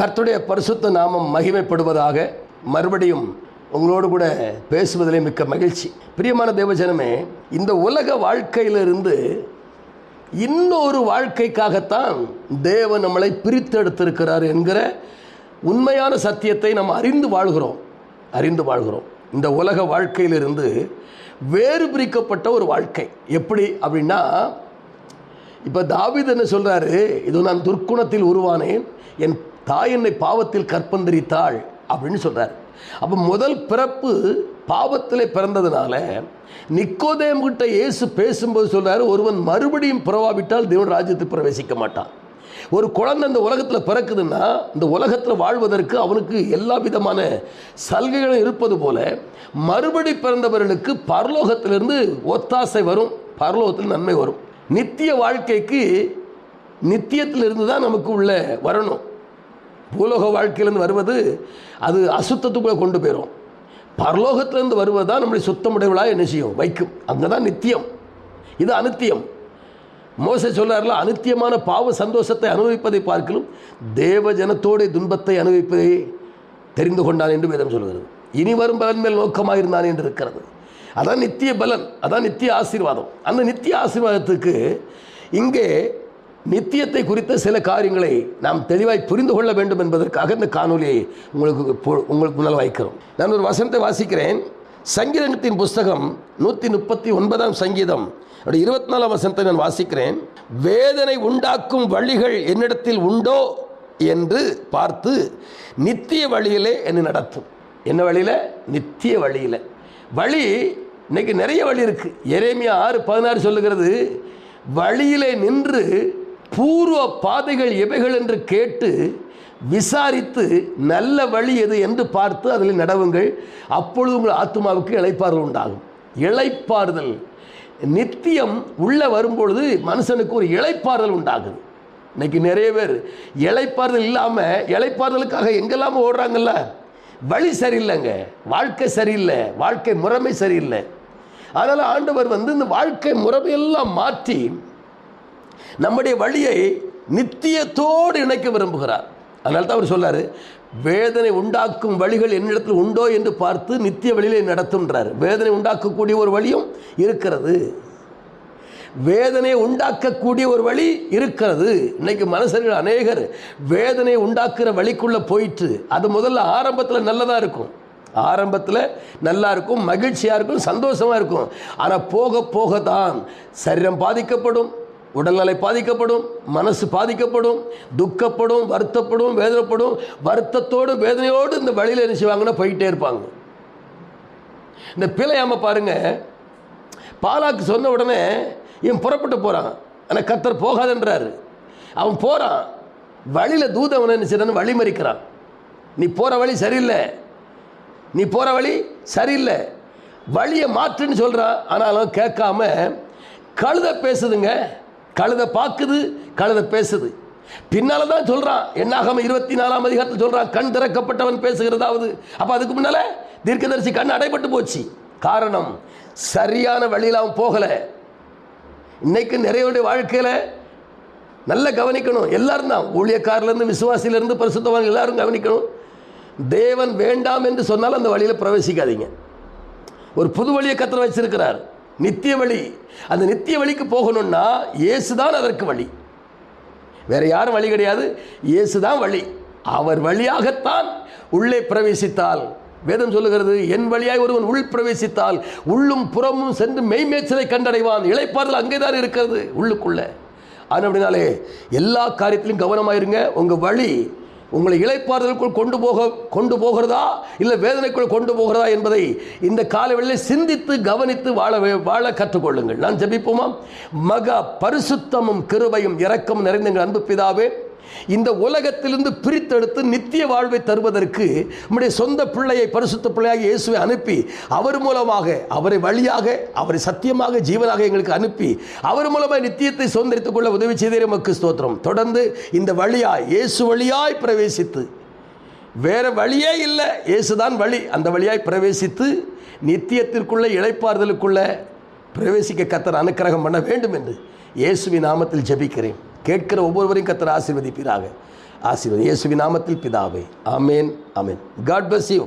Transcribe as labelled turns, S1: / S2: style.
S1: கர்த்துடைய பரிசுத்த நாமம் மகிமைப்படுவதாக மறுபடியும் உங்களோடு கூட பேசுவதிலே மிக்க மகிழ்ச்சி. பிரியமான தேவஜனமே இந்த உலக வாழ்க்கையிலிருந்து இன்னொரு வாழ்க்கைக்காகத்தான் தேவன் நம்மளை பிரித்தெடுத்திருக்கிறார் என்கிற உண்மையான சத்தியத்தை நாம் அறிந்து வாழ்கிறோம். அறிந்து வாழ்கிறோம். இந்த உலக வாழ்க்கையிலிருந்து வேறு பிரிக்கப்பட்ட ஒரு வாழ்க்கை. எப்படி அப்படின்னா இப்போ தாவித் என்ன சொல்கிறாரு இது நான் துர்க்குணத்தில் உருவானேன் என் தாய் என்னை பாவத்தில் கற்பந்தரித்தாள் அப்படின்னு சொல்கிறார் அப்போ முதல் பிறப்பு பாவத்தில் பிறந்ததுனால நிக்கோதேம் கிட்ட இயேசு பேசும்போது சொல்கிறார் ஒருவன் மறுபடியும் பிறவாவிட்டால் தேவன் ராஜ்யத்தில் பிரவேசிக்க மாட்டான். ஒரு குழந்தை இந்த உலகத்தில் பிறக்குதுன்னா இந்த உலகத்தில் வாழ்வதற்கு அவனுக்கு எல்லா விதமான சலுகைகளும் இருப்பது போல மறுபடி பிறந்தவர்களுக்கு பரலோகத்திலிருந்து ஒத்தாசை வரும் பரலோகத்தில் நன்மை வரும். நித்திய வாழ்க்கைக்கு நித்தியத்திலிருந்து தான் நமக்கு உள்ள வரணும். பூலோக வாழ்க்கையிலேருந்து வருவது அது அசுத்தத்துக்குள்ளே கொண்டு போயிடும் பரலோகத்திலேருந்து வருவது தான் நம்மளை சுத்தமுடையவளாக என்ன செய்யும்? வைக்கும். அங்கே தான் நித்தியம். இது அனித்தியம். மோச சொல்றாருல அனித்தியமான பாவ சந்தோஷத்தை அனுபவிப்பதை பார்க்கலும் தேவ ஜனத்தோட துன்பத்தை அனுபவிப்பதை தெரிந்து கொண்டான் என்று வேதம் சொல்கிறது. இனி வரும் பலன் மேல் நோக்கமாக இருந்தான் என்று இருக்கிறது. அதான் நித்திய பலன் அதான் நித்திய ஆசீர்வாதம். அந்த நித்திய ஆசீர்வாதத்துக்கு இங்கே நித்தியத்தை குறித்த சில காரியங்களை நாம் தெளிவாய் புரிந்து கொள்ள வேண்டும் என்பதற்காக இந்த காணொலியை உங்களுக்கு உங்களுக்கு முன்னால் வைக்கிறோம். நான் ஒரு வசனத்தை வாசிக்கிறேன். சங்கீதத்தின் புஸ்தகம் நூற்றி முப்பத்தி ஒன்பதாம் சங்கீதம். அப்படி இருபத்தி நாலாம் வசனத்தை நான் வாசிக்கிறேன். வேதனை உண்டாக்கும் வழிகள் என்னிடத்தில் உண்டோ என்று பார்த்து நித்திய வழியிலே என்னை நடத்தும். என்ன வழியில்? நித்திய வழியில். வழி இன்னைக்கு நிறைய வழி இருக்குது எரேமியா ஆறு பதினாறு சொல்லுகிறது வழியிலே நின்று பூர்வ பாதைகள் எவைகள் என்று கேட்டு விசாரித்து நல்ல வழி எது என்று பார்த்து அதில் நடவுங்கள். அப்பொழுது உங்கள் ஆத்மாவுக்கு இளைப்பாறுதல் உண்டாகும். இழைப்பாறுதல் நித்தியம் உள்ளே வரும்பொழுது மனுஷனுக்கு ஒரு இழைப்பாறுதல் உண்டாகுது. இன்னைக்கு நிறைய பேர் இழைப்பாறுதல் இல்லாமல் இழைப்பாறுதலுக்காக எங்கெல்லாம் ஓடுறாங்கல்ல? வழி சரியில்லைங்க. வாழ்க்கை சரியில்லை. வாழ்க்கை முறைமை சரியில்லை. அதனால் ஆண்டவர் வந்து இந்த வாழ்க்கை முறைமையெல்லாம் மாற்றி நம்முடைய வழியை நித்தியத்தோடு இணைக்க விரும்புகிறார். அதனால தான் அவர் சொல்லார் வேதனை உண்டாக்கும் வழிகள் என்னிடத்தில் உண்டோ என்று பார்த்து நித்திய வழியிலே நடத்துன்றார். வேதனை உண்டாக்கக்கூடிய ஒரு வழியும் இருக்கிறது. வேதனை உண்டாக்கக்கூடிய ஒரு வழி இருக்கிறது. இன்னைக்கு மனுஷர்கள் அநேகர் வேதனை உண்டாக்குற வழிக்குள்ளே போயிட்டு அது முதல்ல ஆரம்பத்தில் நல்லதாக இருக்கும். ஆரம்பத்தில் நல்லா இருக்கும் மகிழ்ச்சியாக இருக்கும் சந்தோஷமாக இருக்கும். ஆனால் போக போக தான் சரீரம் பாதிக்கப்படும். உடல்நிலை பாதிக்கப்படும் மனசு பாதிக்கப்படும் துக்கப்படும் வருத்தப்படும் வேதனைப்படும் வருத்தத்தோடு வேதனையோடு இந்த வழியில் என்ன செய்வாங்கன்னா போயிட்டே இருப்பாங்க. இந்த பிழையாமல் பாருங்க பாலாக்கு சொன்ன உடனே இவன் புறப்பட்டு போகிறான் ஆனால் கத்தர் போகாதன்றாரு. அவன் போகிறான் வழியில் தூதவனை என்ன செய்றான்னு வழி மறிக்கிறான் நீ போகிற வழி சரியில்லை. நீ போகிற வழி சரியில்லை. வழியை மாற்றுன்னு சொல்கிறான் ஆனாலும் கேட்காம கழுத பேசுதுங்க. கழுதை பார்க்குது கழுதை பேசுது. பின்னால தான் சொல்கிறான் என்னாகாம இருபத்தி நாலாம் அதிகாரத்தில் சொல்கிறான் கண் திறக்கப்பட்டவன் பேசுகிறதாவது. அப்போ அதுக்கு முன்னால் தீர்க்கதரிசி கண் அடைபட்டு போச்சு. காரணம் சரியான வழியில் அவன் போகலை. இன்னைக்கு நிறையவுடைய வாழ்க்கையில் நல்லா கவனிக்கணும். எல்லாரும் தான். ஊழியக்காரிலேருந்து விசுவாசிலேருந்து பரிசுத்தவான் எல்லாரும் கவனிக்கணும். தேவன் வேண்டாம் என்று சொன்னால் அந்த வழியில் பிரவேசிக்காதீங்க. ஒரு புது வழியை கத்திர வச்சிருக்கிறார். நித்திய வழி அந்த நித்திய வழிக்கு போகணும்னா இயேசு தான் அதற்கு வழி. வேற யாரும் வழி கிடையாது. இயேசு தான் வழி. அவர் வழியாகத்தான் உள்ளே பிரவேசித்தால். வேதம் சொல்லுகிறது என் வழியாய் ஒருவன் உள் பிரவேசித்தால் உள்ளும் புறமும் சென்று மெய்மேச்சலை கண்டடைவான். இளைப்பாறுதல் அங்கே தான் இருக்கிறது உள்ளுக்குள்ளே. ஆனால் அப்படின்னாலே எல்லா காரியத்திலும் கவனமாயிருங்க. உங்கள் வழி உங்களை இழைப்பாறுதலுக்குள் கொண்டு போக கொண்டு போகிறதா? இல்லை வேதனைக்குள் கொண்டு போகிறதா என்பதை இந்த காலவெளியில் சிந்தித்து கவனித்து வாழ வே- வாழ கற்றுக்கொள்ளுங்கள். நான் ஜபிப்போமா? மக பரிசுத்தமும் கிருபையும் இரக்கம் நிறைந்த எங்கள் அன்பு பிதாவே இந்த உலகத்திலிருந்து பிரித்தெடுத்து நித்திய வாழ்வை தருவதற்கு நம்முடைய சொந்த பிள்ளையை பரிசுத்த பிள்ளையாக இயேசுவை அனுப்பி அவர் மூலமாக அவரை வழியாக அவரை சத்தியமாக ஜீவனாக எங்களுக்கு அனுப்பி அவர் மூலமாக நித்தியத்தை சுதந்திரித்துக் கொள்ள உதவி செய்தே நமக்கு ஸ்தோத்திரம். தொடர்ந்து இந்த வழியாய் இயேசு வழியாய் பிரவேசித்து வேற வழியே இல்லை. இயேசுதான் வழி. அந்த வழியாய் பிரவேசித்து நித்தியத்திற்குள்ள இளைப்பாறுதலுக்குள்ள பிரவேசிக்க கத்தர் அனுக்கிரகம் பண்ண வேண்டும் என்று இயேசுவின் நாமத்தில் ஜபிக்கிறேன். கேட்கிற ஒவ்வொருவரையும் கத்தர் ஆசீர்வதிப்பீராக. ஆசீர்வதி இயேசுவி நாமத்தில் பிதாவே. ஆமேன் ஆமேன். God bless you